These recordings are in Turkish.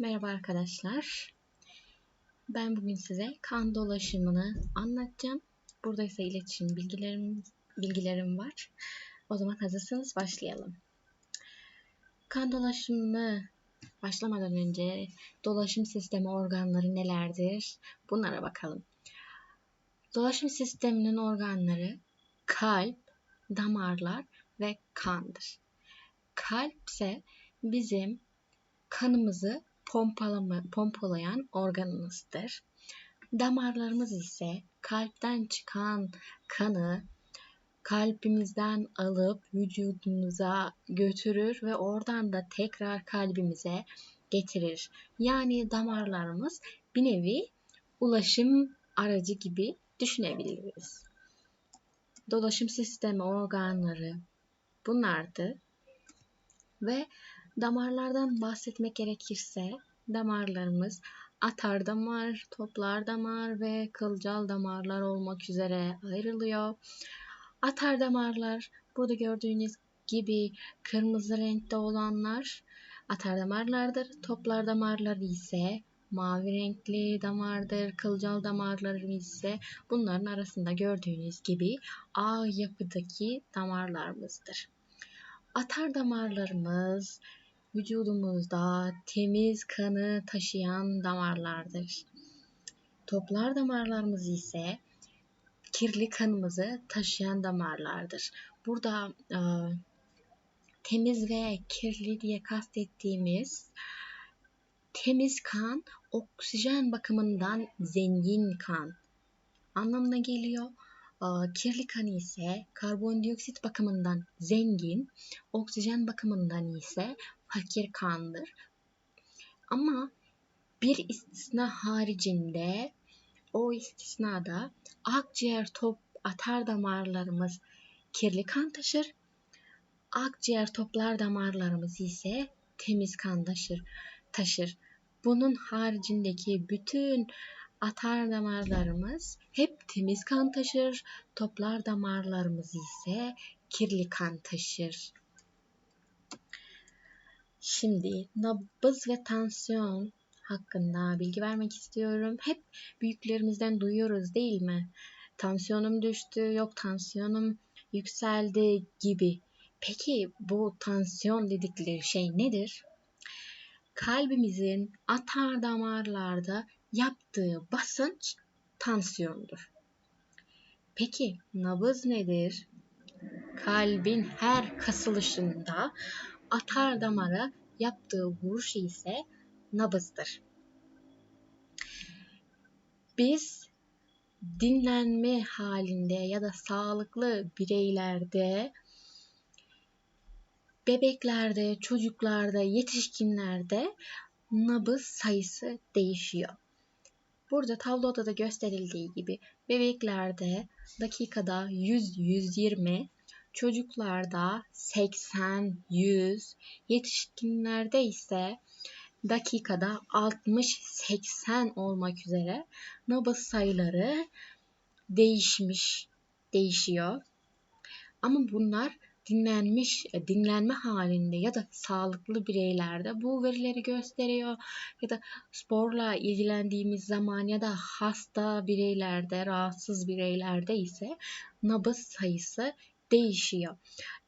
Merhaba arkadaşlar. Ben bugün size kan dolaşımını anlatacağım. Burada ise iletişim bilgilerim, bilgilerim var. O zaman hazırsanız başlayalım. Kan dolaşımını başlamadan önce dolaşım sistemi organları nelerdir? Bunlara bakalım. Dolaşım sisteminin organları kalp, damarlar ve kandır. Kalp ise bizim kanımızı pompalama, pompalayan organımızdır. Damarlarımız ise kalpten çıkan kanı kalbimizden alıp vücudumuza götürür ve oradan da tekrar kalbimize getirir. Yani damarlarımız bir nevi ulaşım aracı gibi düşünebiliriz. Dolaşım sistemi organları bunlardı. Ve damarlardan bahsetmek gerekirse damarlarımız atar damar, toplar damar ve kılcal damarlar olmak üzere ayrılıyor. Atar damarlar burada gördüğünüz gibi kırmızı renkte olanlar atar damarlardır. Toplar damarları ise mavi renkli damardır. Kılcal damarları ise bunların arasında gördüğünüz gibi A yapıdaki damarlarımızdır. Atar damarlarımız vücudumuzda temiz kanı taşıyan damarlardır. Toplar damarlarımız ise kirli kanımızı taşıyan damarlardır. Burada e, temiz ve kirli diye kastettiğimiz temiz kan oksijen bakımından zengin kan anlamına geliyor. Kirli kan ise karbondioksit bakımından zengin, oksijen bakımından ise fakir kandır. Ama bir istisna haricinde o istisnada akciğer top atar damarlarımız kirli kan taşır. Akciğer toplar damarlarımız ise temiz kan taşır. taşır. Bunun haricindeki bütün atar damarlarımız hep temiz kan taşır. Toplar damarlarımız ise kirli kan taşır. Şimdi nabız ve tansiyon hakkında bilgi vermek istiyorum. Hep büyüklerimizden duyuyoruz değil mi? Tansiyonum düştü, yok tansiyonum yükseldi gibi. Peki bu tansiyon dedikleri şey nedir? Kalbimizin atar damarlarda yaptığı basınç tansiyondur. Peki nabız nedir? Kalbin her kasılışında atar damara yaptığı vuruş ise nabızdır. Biz dinlenme halinde ya da sağlıklı bireylerde bebeklerde, çocuklarda, yetişkinlerde nabız sayısı değişiyor. Burada tabloda da gösterildiği gibi bebeklerde dakikada 100-120, çocuklarda 80-100, yetişkinlerde ise dakikada 60-80 olmak üzere nabız sayıları değişmiş, değişiyor. Ama bunlar dinlenmiş, e, dinlenme halinde ya da sağlıklı bireylerde bu verileri gösteriyor. Ya da sporla ilgilendiğimiz zaman ya da hasta bireylerde, rahatsız bireylerde ise nabız sayısı değişiyor.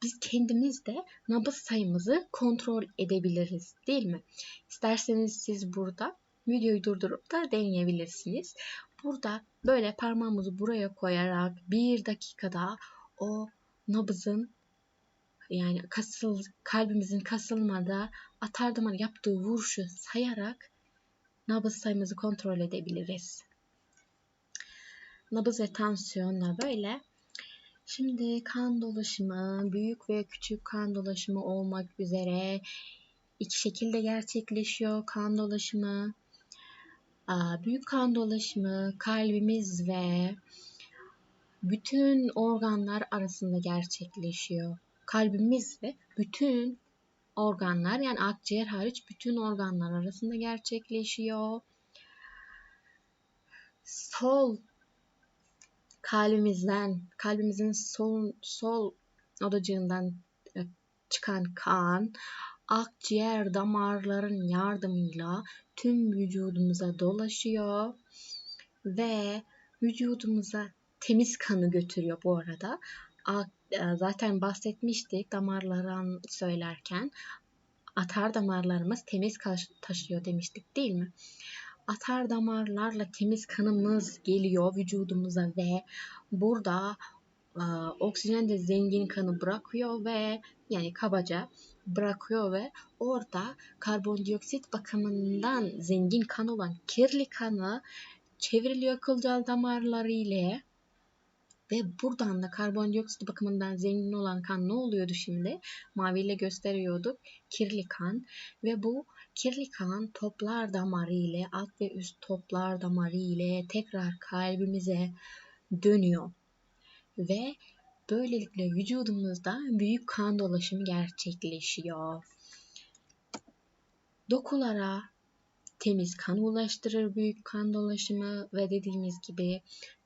Biz kendimiz de nabız sayımızı kontrol edebiliriz değil mi? İsterseniz siz burada videoyu durdurup da deneyebilirsiniz. Burada böyle parmağımızı buraya koyarak bir dakikada o nabızın yani kasıl kalbimizin kasılmada atar yaptığı vuruşu sayarak nabız sayımızı kontrol edebiliriz. Nabız ve tansiyonla böyle. Şimdi kan dolaşımı, büyük ve küçük kan dolaşımı olmak üzere iki şekilde gerçekleşiyor kan dolaşımı. Büyük kan dolaşımı kalbimiz ve bütün organlar arasında gerçekleşiyor kalbimiz ve bütün organlar yani akciğer hariç bütün organlar arasında gerçekleşiyor. Sol kalbimizden, kalbimizin sol, sol odacığından e, çıkan kan akciğer damarların yardımıyla tüm vücudumuza dolaşıyor ve vücudumuza temiz kanı götürüyor bu arada. E, zaten bahsetmiştik damarların söylerken atar damarlarımız temiz taşıyor demiştik değil mi? Atar damarlarla temiz kanımız geliyor vücudumuza ve burada e, oksijen de zengin kanı bırakıyor ve yani kabaca bırakıyor ve orada karbondioksit bakımından zengin kan olan kirli kanı çevriliyor kılcal damarları ile ve buradan da karbondioksit bakımından zengin olan kan ne oluyordu şimdi? Maviyle gösteriyorduk. Kirli kan ve bu kirli kan toplar damarı ile alt ve üst toplar damarı ile tekrar kalbimize dönüyor. Ve böylelikle vücudumuzda büyük kan dolaşımı gerçekleşiyor. Dokulara temiz kan ulaştırır büyük kan dolaşımı ve dediğimiz gibi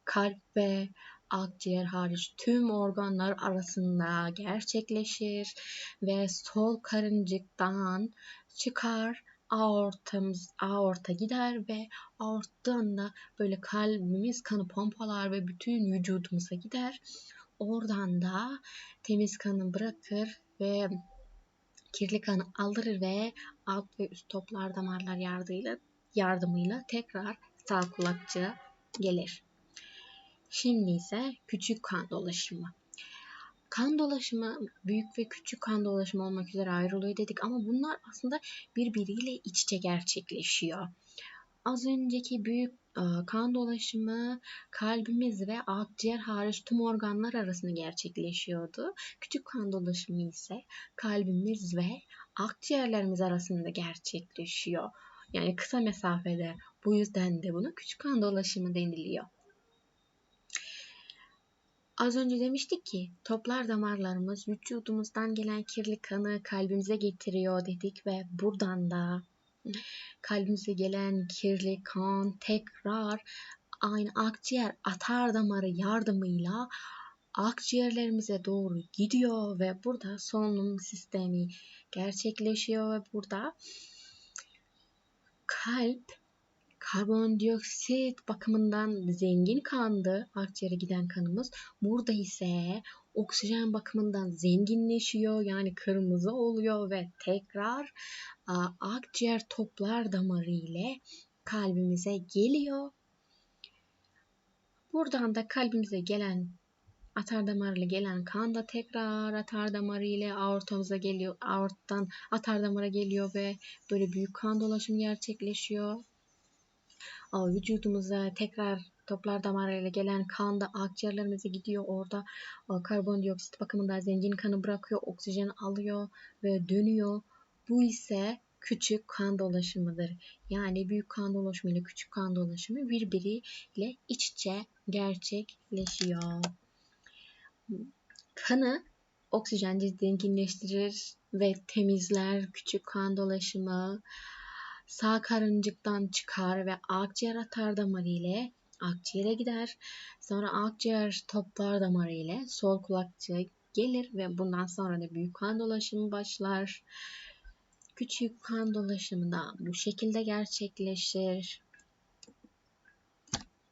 kalp ve akciğer hariç tüm organlar arasında gerçekleşir ve sol karıncıktan çıkar aortamız aorta gider ve aorttan da böyle kalbimiz kanı pompalar ve bütün vücudumuza gider. Oradan da temiz kanı bırakır ve kirli kanı alır ve alt ve üst toplar damarlar yardımıyla yardımıyla tekrar sağ kulakçığa gelir. Şimdi ise küçük kan dolaşımı. Kan dolaşımı büyük ve küçük kan dolaşımı olmak üzere ayrılıyor dedik ama bunlar aslında birbiriyle iç içe gerçekleşiyor. Az önceki büyük e, kan dolaşımı kalbimiz ve akciğer hariç tüm organlar arasında gerçekleşiyordu. Küçük kan dolaşımı ise kalbimiz ve akciğerlerimiz arasında gerçekleşiyor. Yani kısa mesafede. Bu yüzden de buna küçük kan dolaşımı deniliyor. Az önce demiştik ki toplar damarlarımız vücudumuzdan gelen kirli kanı kalbimize getiriyor dedik ve buradan da kalbimize gelen kirli kan tekrar aynı akciğer atar damarı yardımıyla akciğerlerimize doğru gidiyor ve burada solunum sistemi gerçekleşiyor ve burada kalp karbondioksit bakımından zengin kandı akciğere giden kanımız. Burada ise oksijen bakımından zenginleşiyor yani kırmızı oluyor ve tekrar akciğer toplar damarı ile kalbimize geliyor. Buradan da kalbimize gelen atar damarıyla gelen kan da tekrar atar damarı ile aortamıza geliyor. Aorttan atar damara geliyor ve böyle büyük kan dolaşımı gerçekleşiyor vücudumuza tekrar toplar damarıyla gelen kan da akciğerlerimize gidiyor. Orada karbondioksit bakımından zengin kanı bırakıyor, oksijen alıyor ve dönüyor. Bu ise küçük kan dolaşımıdır. Yani büyük kan dolaşımı ile küçük kan dolaşımı birbiriyle iç içe gerçekleşiyor. Kanı oksijen zenginleştirir ve temizler küçük kan dolaşımı sağ karıncıktan çıkar ve akciğer atar damarı ile akciğere gider. Sonra akciğer toplar damarı ile sol kulakçığa gelir ve bundan sonra da büyük kan dolaşımı başlar. Küçük kan dolaşımı da bu şekilde gerçekleşir.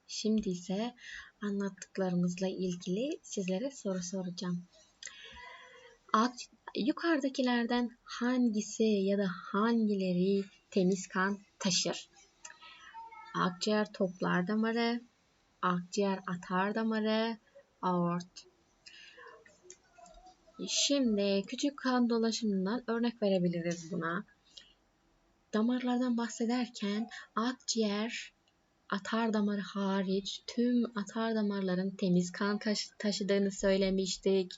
Şimdi ise anlattıklarımızla ilgili sizlere soru soracağım. Yukarıdakilerden hangisi ya da hangileri temiz kan taşır. Akciğer toplar damarı, akciğer atar damarı, aort. Şimdi küçük kan dolaşımından örnek verebiliriz buna. Damarlardan bahsederken akciğer atar damarı hariç tüm atar damarların temiz kan taşıdığını söylemiştik.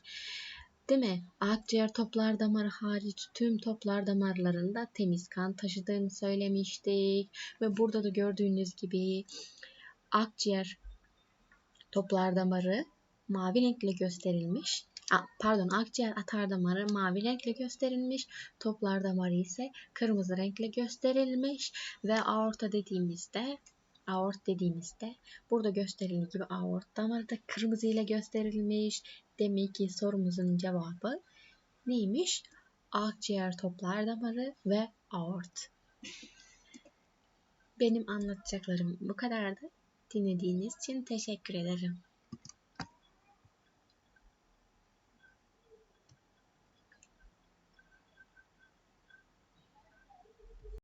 Değil mi? Akciğer toplar damarı hariç tüm toplar damarlarında temiz kan taşıdığını söylemiştik. Ve burada da gördüğünüz gibi akciğer toplar damarı mavi renkle gösterilmiş. Pardon akciğer atar damarı mavi renkle gösterilmiş. Toplar damarı ise kırmızı renkle gösterilmiş. Ve aorta dediğimizde aort dediğimizde burada gösterildiği gibi aort damarı da kırmızı ile gösterilmiş. Demek ki sorumuzun cevabı neymiş? Akciğer toplar damarı ve aort. Benim anlatacaklarım bu kadardı. Dinlediğiniz için teşekkür ederim.